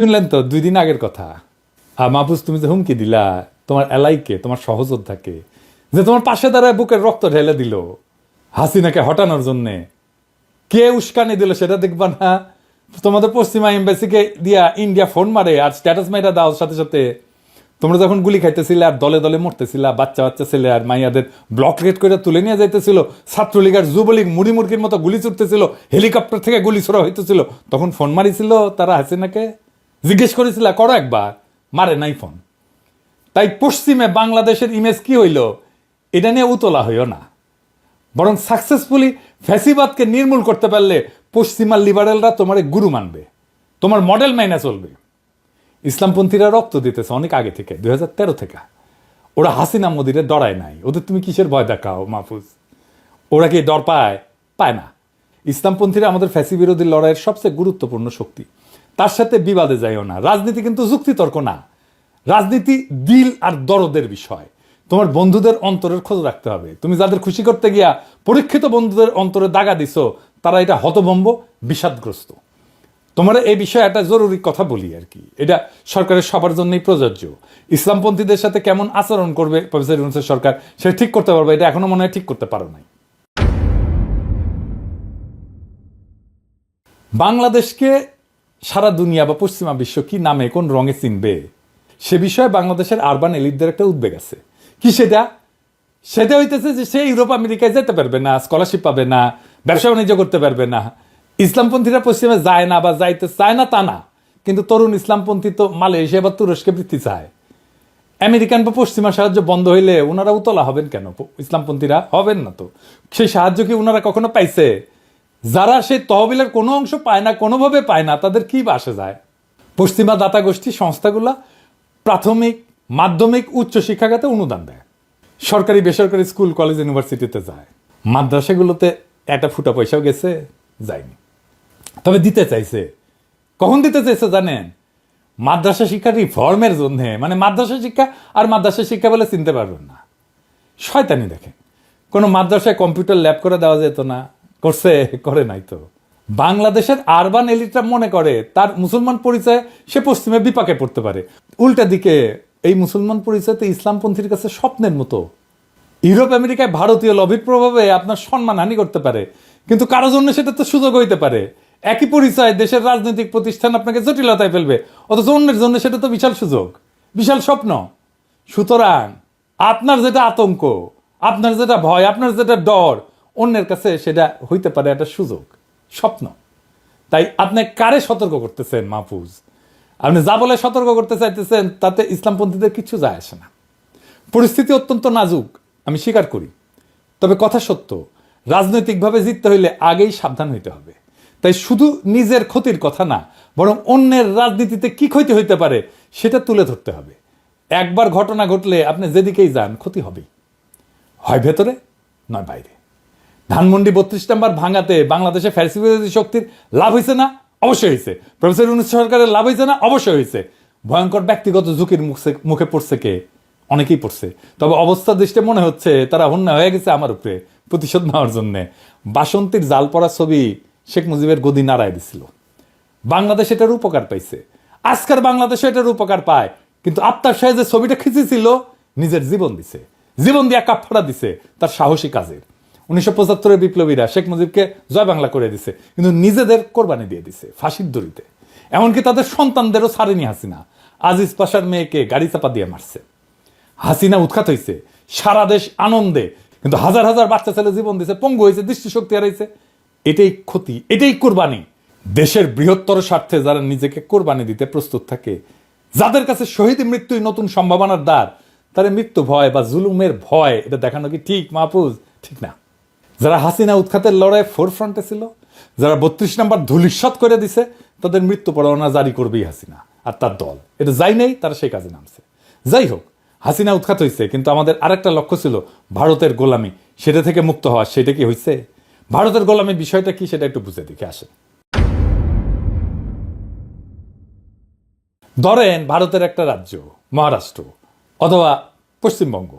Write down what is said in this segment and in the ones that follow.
শুনলেন তো, দুই দিন আগের কথা। আর মাহফুজ, তুমি যে হুমকি দিলা, তোমার এলাইকে, তোমার সহযোদ্ধাকে, যে তোমার পাশে দাঁড়ায় বুকের রক্ত ঢেলে দিল, হাসিনাকে হটানোর জন্যে। কে উস্কানি দিল সেটা দেখবা না। তোমাদের পশ্চিমা এম্বাসিকে দিয়া ইন্ডিয়া ফোন মারে আর স্ট্যাটাস মাইরা দাও, সাথে সাথে। তোমরা যখন গুলি খাইতেছিলে আর দলে দলে মরতেছিলা, বাচ্চা বাচ্চা ছেলে আর মাইয়াদের ব্লকলেট করে তুলে নিয়ে যাইতেছিল, ছাত্রলীগ আর যুবলীগ মুড়ি মুরগির মতো গুলি ছুটতেছিল, হেলিকপ্টার থেকে গুলি ছোড়া হইতেছিল, তখন ফোন মারিছিল তারা হাসিনাকে। জিজ্ঞেস করেছিল, করো একবার। মারে নাই ফোন তাই পশ্চিমে বাংলাদেশের ইমেজ কি হইল, এটা নিয়ে উতলা হইও না। বরং সাকসেসফুলি ফ্যাসিবাদকে নির্মূল করতে পারলে পশ্চিমা লিবারেলরা তোমার গুরু মানবে, তোমার মডেল মাইনা চলবে। ইসলামপন্থীরা রক্ত দিতেছে অনেক আগে থেকে দু হাজার তেরো থেকে। ওরা হাসিনা মোদিরে ডরায় নাই। ওদের তুমি কিসের ভয় দেখাও, মাহফুজ? ওরা কি ডর পায়? পায় না। ইসলামপন্থীরা আমাদের ফ্যাসি বিরোধী লড়াইয়ের সবচেয়ে গুরুত্বপূর্ণ শক্তি। তার সাথে বিবাদে যাইও না। রাজনীতি কিন্তু যুক্তিতর্ক না। রাজনীতি দিল আর দরদের বিষয়। তোমার বন্ধুদের অন্তরের খোঁজ রাখতে হবে। তুমি যাদের খুশি করতে গিয়া পরীক্ষিত বন্ধুদের অন্তরে দাগা দিছো, তারা এটা হতভম্ব, বিষাদগ্রস্ত। তোমার এই বিষয়ে একটা জরুরি কথা বলি আর কি। এটা সরকারের সবার জন্যই প্রযোজ্য। ইসলামপন্থীদের সাথে কেমন আচরণ করবে প্রফেসর ইউনুসের সরকার সেটা ঠিক করতে পারবে, এটা এখনও মনে হয় ঠিক করতে পারো নাই। বাংলাদেশকে সারা দুনিয়া বা পশ্চিমা বিশ্ব কি নামে কোন রঙে চিনবে? সে বিষয়ে বাংলাদেশের আরবান এলিটদের একটা উদ্বেগ আছে। কি সেটা? সেটা হইতেছে যে সে ইউরোপ, আমেরিকায় যেতে পারবে না স্কলারশিপ পাবে না, ব্যবসা বাণিজ্য করতে পারবে না। ইসলামপন্থীরা পশ্চিমে যায় না বা যাইতে চায় না তা না। কিন্তু তরুণ ইসলামপন্থী তো মালয়েশিয়া বা তুরস্কে বৃত্তি চায়। আমেরিকান বা পশ্চিমা সাহায্য বন্ধ হইলে ওনারা উতলা হবেন কেন? ইসলামপন্থীরা হবেন না তো। সেই সাহায্য কি ওনারা কখনো পাইছে? যারা সেই তহবিলের কোনো অংশ পায় না, কোনোভাবে পায় না, তাদের কি বাসে যায়? পশ্চিমা দাতা গোষ্ঠী সংস্থাগুলা প্রাথমিক, মাধ্যমিক, উচ্চ শিক্ষাখাতে অনুদান দেয়। সরকারি, বেসরকারি স্কুল, কলেজ, ইউনিভার্সিটিতে যায়। মাদ্রাসাগুলোতে একটা ফুটা পয়সাও গেছে, যায়নি। তবে দিতে চাইছে। কখন দিতে চাইছে জানেন? মাদ্রাসা শিক্ষা রিফর্মের জন্য। মানে মাদ্রাসা শিক্ষা আর মাদ্রাসা শিক্ষা বলে চিনতে পারবেন না। শয়তানি দেখেন কোনো মাদ্রাসায় কম্পিউটার ল্যাব করে দেওয়া যেত না। করছে, করে নাই তো। বাংলাদেশের আরবান এলিটরা মনে করে, তার মুসলমান পরিচয় সে পশ্চিমে বিপাকে পড়তে পারে। উল্টা দিকে, এই মুসলমান পরিচয় তো ইসলামপন্থীর কাছে স্বপ্নের মতো। ইউরোপ, আমেরিকায় ভারতীয় লবির প্রভাবে আপনার সম্মানহানি করতে পারে, কিন্তু কারও জন্য সেটা তো সুযোগ হইতে পারে। একই পরিচয় দেশের রাজনৈতিক প্রতিষ্ঠান আপনাকে জটিলতায় ফেলবে, অথচ অন্যের জন্য সেটা তো বিশাল সুযোগ, বিশাল স্বপ্ন। সুতরাং, আপনার যেটা আতঙ্ক, আপনার যেটা ভয়, আপনার যেটা ডর অন্যের কাছে সেটা হইতে পারে একটা সুযোগ, স্বপ্ন। তাই আপনি কারে সতর্ক করতেছেন মাহফুজ? আপনি যা বলে সতর্ক করতে চাইতেছেন, তাতে ইসলামপন্থীদের কিছু যায় আসে না। পরিস্থিতি অত্যন্ত নাজুক, আমি স্বীকার করি। তবে কথা সত্য, রাজনৈতিকভাবে জিততে হইলে আগেই সাবধান হইতে হবে। তাই শুধু নিজের ক্ষতির কথা না, বরং অন্যের রাজনীতিতে কি ক্ষতি হইতে পারে সেটা তুলে ধরতে হবে। একবার ঘটনা ঘটলে আপনি যেদিকেই যান, ক্ষতি হবেই। হয় ভেতরে, নয় বাইরে। ধানমন্ডি বত্রিশ নাম্বার ভাঙাতে বাংলাদেশে ফ্যাসি শক্তির লাভ হয়েছে না? অবশ্যই হয়েছে। প্রফেসর ইউনুস সরকারের লাভ হয়েছে না? অবশ্যই হয়েছে। ভয়ঙ্কর ব্যক্তিগত ঝুঁকির মুখে মুখে পড়ছে কে? অনেকেই পড়ছে। তবে অবস্থা দৃষ্টে মনে হচ্ছে তারা হন্যা হয়ে গেছে আমার উপরে প্রতিশোধ নেওয়ার জন্য। বাসন্তীর জাল পড়া ছবি শেখ মুজিবের গদি নাড়ায় দিছিল। বাংলাদেশ এটার উপকার পাইছে। আজকের বাংলাদেশ এটার উপকার পায়। কিন্তু আফতাব সাহেব যে ছবিটা খিচেছিল, নিজের জীবন দিছে। জীবন দিয়ে কাপড়া দিছে, তার সাহসী কাজের। উনিশশো পঁচাত্তরের বিপ্লবীরা শেখ মুজিবকে জয় বাংলা করে দিছে, কিন্তু নিজেদের কোরবানি দিয়ে দিছে ফাঁসির দড়িতে। এমনকি তাদের সন্তানদেরও ছাড়েনি হাসিনা। আজিজ পাশার মেয়েকে গাড়ি চাপা দিয়ে মারছে। হাসিনা উৎখাত হয়েছে সারা দেশ আনন্দে, কিন্তু হাজার হাজার বাচ্চা ছেলে জীবন দিছে, পঙ্গু হয়েছে দৃষ্টিশক্তি হারাইছে। এটাই ক্ষতি, এটাই কোরবানি। দেশের বৃহত্তর স্বার্থে যারা নিজেকে কোরবানি দিতে প্রস্তুত থাকে, যাদের কাছে শহীদ মৃত্যুই নতুন সম্ভাবনার দ্বার তারা মৃত্যু ভয় বা জুলুমের ভয়, এটা দেখানো কি ঠিক, মাহফুজ? ঠিক না। যারা হাসিনা উৎখাতের লড়াই ফোর ফ্রন্টে ছিল, যারা বত্রিশ নাম্বার ধুলিস্বাত করে দিছে, তাদের মৃত্যু পরোয়ানা জারি করবেই হাসিনা আর তার দল। এটা যাই নেই, তারা সেই কাজে নামছে। যাই হোক, হাসিনা উৎখাত হয়েছে কিন্তু আমাদের আরেকটা লক্ষ্য ছিল ভারতের গোলামি। সেটা থেকে মুক্ত হওয়া, সেটা কি হয়েছে ভারতের গোলামি বিষয়টা কি, সেটা একটু বুঝে দেখে আসে ধরেন ভারতের একটা রাজ্য, মহারাষ্ট্র, অথবা পশ্চিমবঙ্গ।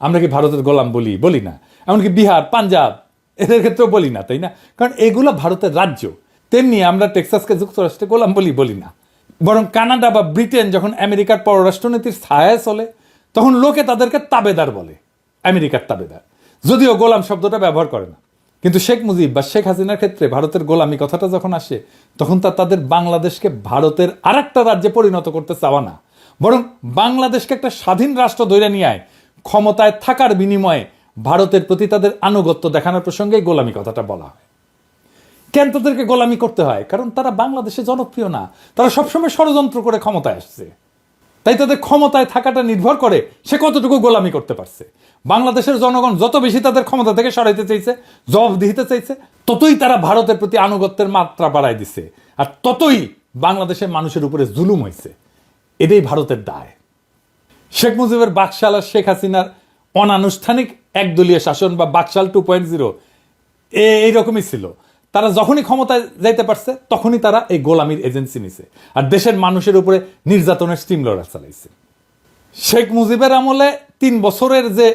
আমরা কি ভারতের গোলাম বলি? বলি না। এমনকি বিহার, পাঞ্জাব এদের ক্ষেত্রেও বলি না, তাই না? কারণ এগুলো ভারতের রাজ্য। তেমনি আমরা টেক্সাসকে যুক্তরাষ্ট্রে গোলাম বলি বলি না। বরং কানাডা বা ব্রিটেন যখন আমেরিকার পররাষ্ট্রনীতির ছায়ায় চলে, তখন লোকে তাদেরকে তাবেদার বলে, আমেরিকার তাবেদার। যদিও গোলাম শব্দটা ব্যবহার করে না। কিন্তু শেখ মুজিব বা শেখ হাসিনার ক্ষেত্রে ভারতের গোলামি কথাটা যখন আসে, তখন তা তাদের বাংলাদেশকে ভারতের আরেকটা রাজ্যে পরিণত করতে চাওয়া না। বরং বাংলাদেশকে একটা স্বাধীন রাষ্ট্র ধরে নিয়ে আয়, ক্ষমতায় থাকার বিনিময়ে ভারতের প্রতি তাদের আনুগত্য দেখানোর প্রসঙ্গে গোলামি কথাটা বলা হয়। কেন তাদেরকে গোলামি করতে হয়? কারণ তারা বাংলাদেশে জনপ্রিয় না। তারা সবসময় ষড়যন্ত্র করে ক্ষমতায় আসছে। তাই তাদের ক্ষমতায় থাকাটা নির্ভর করে সে কতটুকু গোলামি করতে পারছে। বাংলাদেশের জনগণ যত বেশি তাদের ক্ষমতা থেকে সরাইতে চাইছে জব দিতে চাইছে, ততই তারা ভারতের প্রতি আনুগত্যের মাত্রা বাড়ায় দিছে। আর ততই বাংলাদেশের মানুষের উপরে জুলুম হয়েছে এটাই ভারতের দায়। শেখ মুজিবের বাকশাল শেখ হাসিনার অনানুষ্ঠানিক একদলীয় শাসন বা বাকশাল টু পয়েন্ট জিরো এইরকমই ছিল। তারা যখনই ক্ষমতায় যাইতে পারছে, তখনই তারা এই গোলামির এজেন্সি নিছে। আর দেশের মানুষের উপরে নির্যাতনের স্টিম লড়া চালাইছে। শেখ মুজিবের আমলে তিন বছরের যে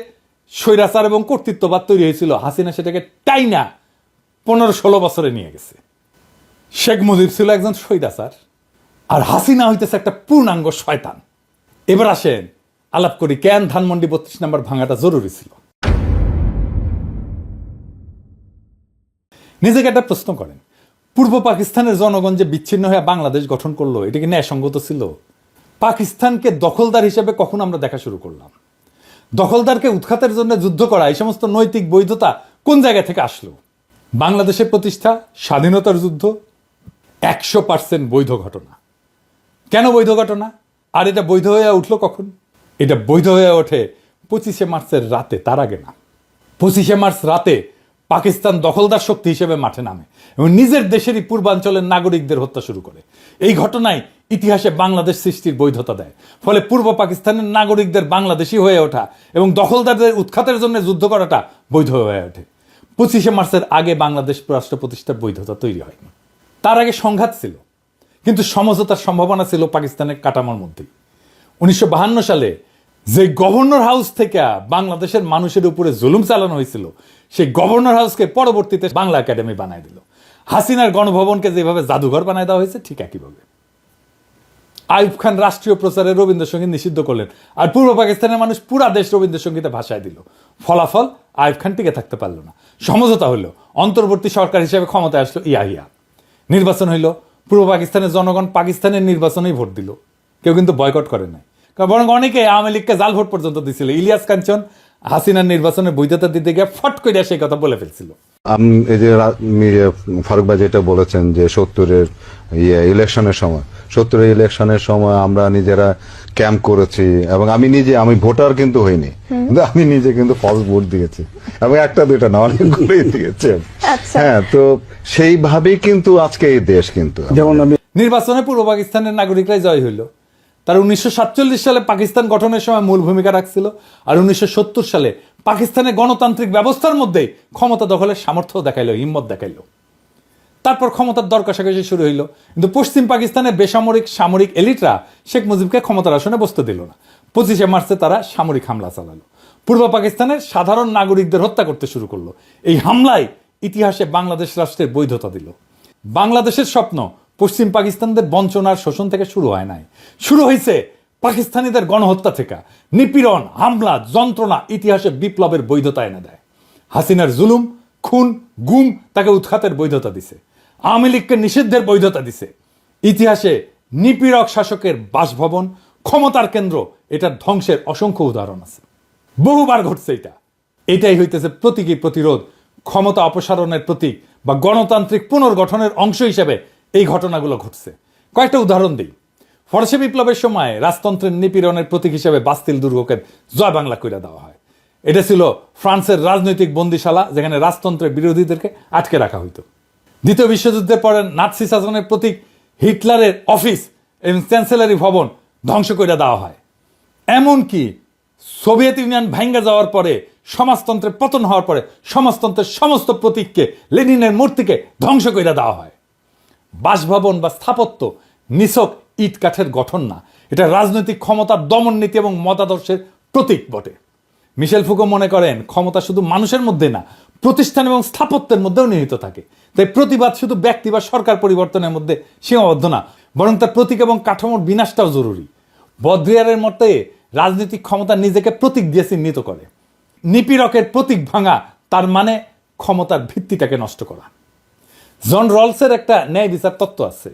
স্বৈরাচার এবং কর্তৃত্ববাদ তৈরি হয়েছিল, হাসিনা সেটাকে টাইনা পনেরো ষোলো বছরে নিয়ে গেছে। শেখ মুজিব ছিল একজন স্বৈরাচার, আর হাসিনা হইতেছে একটা পূর্ণাঙ্গ শয়তান। এবার আসেন, আলাপ করি, কেন ধানমন্ডি বত্রিশ নাম্বার ভাঙাটা জরুরি ছিল? নিজেকে একটা প্রশ্ন করেন। পূর্ব পাকিস্তানের জনগণ যে বিচ্ছিন্ন হয়ে বাংলাদেশ গঠন করল, এটা কি ন্যায়সঙ্গত ছিল? পাকিস্তানকে দখলদার হিসেবে কখন আমরা দেখা শুরু করলাম। দখলদারকে উৎখাতের জন্য যুদ্ধ করা, এই সমস্ত নৈতিক বৈধতা কোন জায়গা থেকে আসলো? বাংলাদেশের প্রতিষ্ঠা, স্বাধীনতার যুদ্ধ, একশো পার্সেন্ট বৈধ ঘটনা। কেন বৈধ ঘটনা? আর এটা বৈধ হয়ে উঠল কখন? এটা বৈধ হয়ে ওঠে পঁচিশে মার্চের রাতে, তার আগে না। পঁচিশে মার্চ রাতে পাকিস্তান দখলদার শক্তি হিসেবে মাঠে নামে এবং নিজের দেশেরই পূর্বাঞ্চলের নাগরিকদের হত্যা শুরু করে। এই ঘটনায় ইতিহাসে বাংলাদেশ সৃষ্টির বৈধতা দেয়। ফলে পূর্ব পাকিস্তানের নাগরিকদের বাংলাদেশি হয়ে ওঠা এবং দখলদারদের উৎখাতের জন্য যুদ্ধ করাটা বৈধ হয়ে ওঠে। পঁচিশে মার্চের আগে বাংলাদেশ রাষ্ট্র প্রতিষ্ঠার বৈধতা তৈরি হয়নি তার আগে সংঘাত ছিল, কিন্তু সমঝোতার সম্ভাবনা ছিল পাকিস্তানের কাটামার মধ্যেই। উনিশশো সালে যে গভর্নর হাউস থেকে বাংলাদেশের মানুষের উপরে জুলুম চালানো হয়েছিল সেই গভর্নর হাউসকে পরবর্তীতে বাংলা একাডেমি বানায় দিল। হাসিনার গণভবনকে যেভাবে জাদুঘর বানায় দেওয়া হয়েছে, ঠিক একইভাবে। আইব খান রাষ্ট্রীয় প্রচারে রবীন্দ্রসঙ্গীত নিষিদ্ধ করলেন আর পূর্ব পাকিস্তানের মানুষ পুরা দেশ রবীন্দ্রসঙ্গীতে ভাষায় দিল। ফলাফল আইব খান টিকে থাকতে পারল না। সমঝোতা হলো অন্তর্বর্তী সরকার হিসেবে ক্ষমতায় আসলো ইয়াহিয়া। নির্বাচন হইল, পূর্ব পাকিস্তানের জনগণ পাকিস্তানের নির্বাচনেই ভোট দিল। কেউ কিন্তু বয়কট করে নাই। কারণ বরং অনেকে আওয়ামী লীগকে জাল ভোট পর্যন্ত দিছিল। ইলিয়াস কাঞ্চন হাসিনার নির্বাচনের বৈধতা দিতে গিয়ে ফট করে সেই কথা বলে ফেলছিল। আম- এই যে ফারুক ভাই যেটা বলেছেন যে সত্তরের ইয়ে ইলেকশনের সময়। সত্তরের ইলেকশনের সময় আমরা নিজেরা ক্যাম্প করেছি এবং আমি নিজে আমি ভোটার কিন্তু হইনি। কিন্তু আমি নিজে কিন্তু ফলস ভোট দিয়েছি। এবং একটা দুইটা না অনেকগুলোই দিয়েছি। আচ্ছা। হ্যাঁ তো সেইভাবেই কিন্তু আজকে এই দেশ কিন্তু। যেমন আমি নির্বাচনে পূর্ব পাকিস্তানের নাগরিকরাই জয় হইল। তার উনিশশো সালে পাকিস্তান গঠনের সময় মূল ভূমিকা রাখছিল আর উনিশশো সত্তর সালে পাকিস্তানের গণতান্ত্রিক ব্যবস্থার মধ্যেই ক্ষমতা দখলের সামর্থ্য দেখাইলো, হিম্মত দেখাইলো। তারপর ক্ষমতার দর কষাকষি শুরু হইল, কিন্তু পশ্চিম পাকিস্তানের বেসামরিক সামরিক এলিটরা শেখ মুজিবকে ক্ষমতার আসনে বসতে দিল না। পঁচিশে মার্চে তারা সামরিক হামলা চালালো। পূর্ব পাকিস্তানের সাধারণ নাগরিকদের হত্যা করতে শুরু করল। এই হামলায় ইতিহাসে বাংলাদেশ রাষ্ট্রের বৈধতা দিল। বাংলাদেশের স্বপ্ন পশ্চিম পাকিস্তানদের বঞ্চনার শোষণ থেকে শুরু হয় নাই। শুরু হয়েছে পাকিস্তানিদের গণহত্যা থেকে। নিপীড়ন, হামলা, যন্ত্রণা ইতিহাসে বিপ্লবের বৈধতা এনে দেয়। হাসিনার জুলুম, খুন, গুম তাকে উৎখাতের বৈধতা দিছে। আওয়ামী লীগকে নিষিদ্ধের বৈধতা দিছে। ইতিহাসে নিপীড়ক শাসকের বাসভবন, ক্ষমতার কেন্দ্র এটার ধ্বংসের অসংখ্য উদাহরণ আছে। বহুবার ঘটছে এটা। এটাই হইতেছে প্রতীকী প্রতিরোধ, ক্ষমতা অপসারণের প্রতীক বা গণতান্ত্রিক পুনর্গঠনের অংশ হিসেবে এই ঘটনাগুলো ঘটছে। কয়েকটা উদাহরণ দিই। ফরাসি বিপ্লবের সময় রাজতন্ত্রের নিপীড়নের প্রতীক হিসেবে বাস্তিল দুর্গকে জয় বাংলা কইরা দেওয়া হয়। এটা ছিল ফ্রান্সের রাজনৈতিক বন্দিশালা যেখানে রাজতন্ত্রের বিরোধীদেরকে আটকে রাখা হইতো। দ্বিতীয় বিশ্বযুদ্ধের পরে নাৎসি শাসনের প্রতীক হিটলারের অফিস এবং চ্যান্সেলারি ভবন ধ্বংস করে দেওয়া হয়। এমনকি সোভিয়েত ইউনিয়ন ভাঙ্গা যাওয়ার পরে, সমাজতন্ত্রের পতন হওয়ার পরে সমাজতন্ত্রের সমস্ত প্রতীককে, লেনিনের মূর্তিকে ধ্বংস করে দেওয়া হয়। বাসভবন বা স্থাপত্য নিছক ইট কাঠের গঠন না। এটা রাজনৈতিক ক্ষমতার দমন নীতি এবং মতাদর্শের প্রতীক বটে। মিশেল ফুকো মনে করেন, ক্ষমতা শুধু মানুষের মধ্যে না, প্রতিষ্ঠান এবং স্থাপত্যের মধ্যেও নিহিত থাকে। তাই প্রতিবাদ শুধু ব্যক্তি বা সরকার পরিবর্তনের মধ্যে সীমাবদ্ধ না, বরং তার প্রতীক এবং কাঠামোর বিনাশটাও জরুরি। বদ্রিয়ারের মতে, রাজনৈতিক ক্ষমতা নিজেকে প্রতীক দিয়ে চিহ্নিত করে। নিপীড়কের প্রতীক ভাঙা, তার মানে ক্ষমতার ভিত্তিটাকে নষ্ট করা। জন রলসের একটা ন্যায় বিচার তত্ত্ব আছে।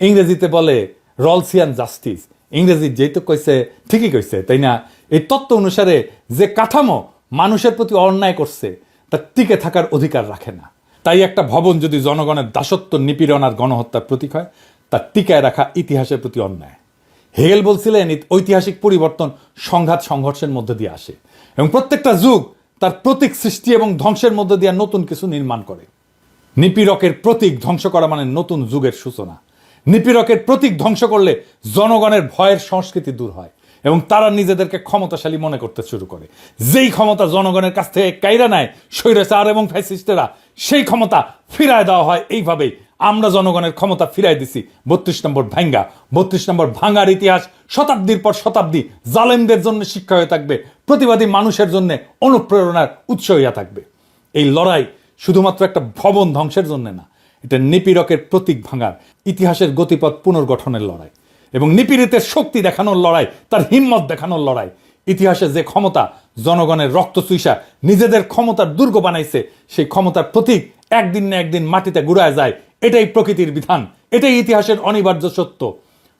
ইংরেজিতে বলে রলসিয়ান জাস্টিস ইংরেজি যেহেতু কইছে, ঠিকই কইছে, তাই না? এই তত্ত্ব অনুসারে যে কাঠামো মানুষের প্রতি অন্যায় করছে, তা টিকে থাকার অধিকার রাখে না। তাই একটা ভবন যদি জনগণের দাসত্ব, নিপীড়ন আর গণহত্যার প্রতীক হয়, তা টিকায় রাখা ইতিহাসের প্রতি অন্যায়। হেগেল বলছিলেন ঐতিহাসিক পরিবর্তন সংঘাত সংঘর্ষের মধ্যে দিয়ে আসে এবং প্রত্যেকটা যুগ তার প্রতীক সৃষ্টি এবং ধ্বংসের মধ্যে দিয়ে নতুন কিছু নির্মাণ করে। নিপীড়কের প্রতীক ধ্বংস করা মানে নতুন যুগের সূচনা। নিপীড়কের প্রতীক ধ্বংস করলে জনগণের ভয়ের সংস্কৃতি দূর হয় এবং তারা নিজেদেরকে ক্ষমতাশালী মনে করতে শুরু করে। যেই ক্ষমতা জনগণের কাছ থেকে কাইরা নেয়, স্বৈরাচার এবং ফ্যাসিস্টেরা, সেই ক্ষমতা ফিরায় দেওয়া হয়। এইভাবেই আমরা জনগণের ক্ষমতা ফিরাই দিছি। বত্রিশ নম্বর ভাঙ্গা। বত্রিশ নম্বর ভাঙ্গার ইতিহাস শতাব্দীর পর শতাব্দী জালেমদের জন্য শিক্ষা হয়ে থাকবে, প্রতিবাদী মানুষের জন্য অনুপ্রেরণার উৎস হইয়া থাকবে। এই লড়াই শুধুমাত্র একটা ভবন ধ্বংসের জন্য না, এটা নিপীড়কের প্রতীক ভাঙার ইতিহাসের গতিপথ পুনর্গঠনের লড়াই এবং নিপীড়িতের শক্তি দেখানোর লড়াই, তার হিম্মত দেখানোর লড়াই। ইতিহাসে যে ক্ষমতা জনগণের রক্ত চুইসা নিজেদের ক্ষমতার দুর্গ বানাইছে, সেই ক্ষমতার প্রতীক একদিন না একদিন মাটিতে গুড়ায় যায়, এটাই প্রকৃতির বিধান, এটাই ইতিহাসের অনিবার্য সত্য।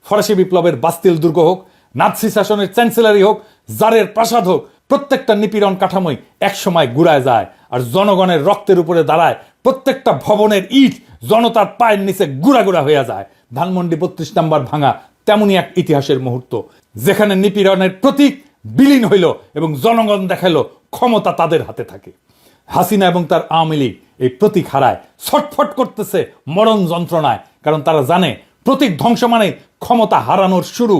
ফরাসি বিপ্লবের বাস্তিল দুর্গ হোক, নাৎসি শাসনের চ্যান্সেলারি হোক, জারের প্রাসাদ হোক, প্রত্যেকটা নিপীড়ন কাঠামোই একসময় গুড়ায় যায়। আর জনগণের রক্তের উপরে দাঁড়ায় প্রত্যেকটা ভবনের ইট জনতার পায়ের নিচে গুড়া গুড়া হয়ে যায়। ধানমন্ডি বত্রিশ নাম্বার ভাঙা তেমনই এক ইতিহাসের মুহূর্ত। যেখানে নিপীড়নের প্রতীক বিলীন হইল এবং জনগণ দেখাল ক্ষমতা তাদের হাতে থাকে। হাসিনা এবং তার আওয়ামী লীগ এই প্রতীক হারায়, ছটফট করতেছে মরণ যন্ত্রণায়, কারণ তারা জানে প্রতীক ধ্বংস মানে ক্ষমতা হারানোর শুরু।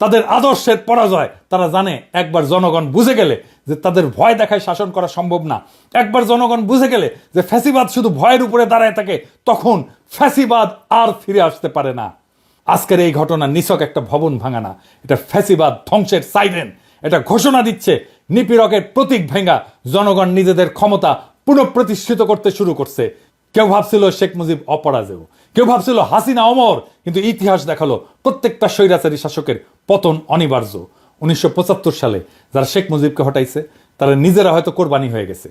তাদের আদর্শের পরাজয়, তারা জানে একবার জনগণ বুঝে গেলে যে তাদের ভয় দেখায় শাসন করা সম্ভব না। একবার জনগণ বুঝে গেলে যে ফ্যাসিবাদ শুধু ভয়ের উপরে দাঁড়ায় থাকে, তখন ফ্যাসিবাদ আর ফিরে আসতে পারে না। আজকের এই ঘটনা নিছক একটা ভবন ভাঙানা। এটা ফ্যাসিবাদ ধ্বংসের সাইরেন এটা ঘোষণা দিচ্ছে নিপীড়কের প্রতীক ভেঙ্গা জনগণ নিজেদের ক্ষমতা পুনঃপ্রতিষ্ঠিত করতে শুরু করছে। কেউ ভাবছিল শেখ মুজিব অপরাজেয়। কেউ ভাবছিল হাসিনা অমর, কিন্তু ইতিহাস দেখাল প্রত্যেকটা স্বৈরাচারী শাসকের পতন অনিবার্য। উনিশশো পঁচাত্তর সালে যারা শেখ মুজিবকে হটাইছে, তারা নিজেরা হয়তো কোরবানি হয়ে গেছে।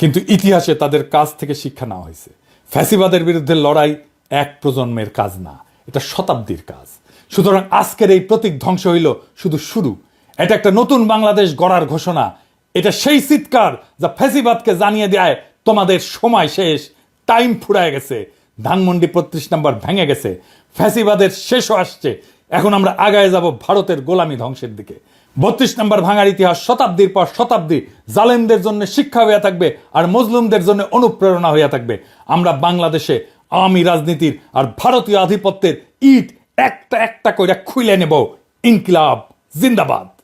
কিন্তু ইতিহাসে তাদের কাজ থেকে শিক্ষা নেওয়া হয়েছে। ফ্যাসিবাদের বিরুদ্ধে লড়াই এক প্রজন্মের কাজ না, এটা শতাব্দীর কাজ। সুতরাং আজকের এই প্রতীক ধ্বংস হইল শুধু শুরু। এটা একটা নতুন বাংলাদেশ গড়ার ঘোষণা। এটা সেই চিৎকার যা ফ্যাসিবাদকে জানিয়ে দেয়, তোমাদের সময় শেষ। টাইম ফুরায় গেছে। ধানমন্ডি বত্রিশ নাম্বার ভেঙে গেছে। ফ্যাসিবাদের শেষও আসছে। এখন আমরা আগায় যাব ভারতের গোলামি ধ্বংসের দিকে। বত্রিশ নম্বর ভাঙার ইতিহাস শতাব্দীর পর শতাব্দী জালেমদের জন্য শিক্ষা হইয়া থাকবে আর মজলুমদের জন্য অনুপ্রেরণা হইয়া থাকবে। আমরা বাংলাদেশে আওয়ামী রাজনীতির আর ভারতীয় আধিপত্যের ইট একটা একটা করে খুলে নেব। ইনকিলাব, জিন্দাবাদ।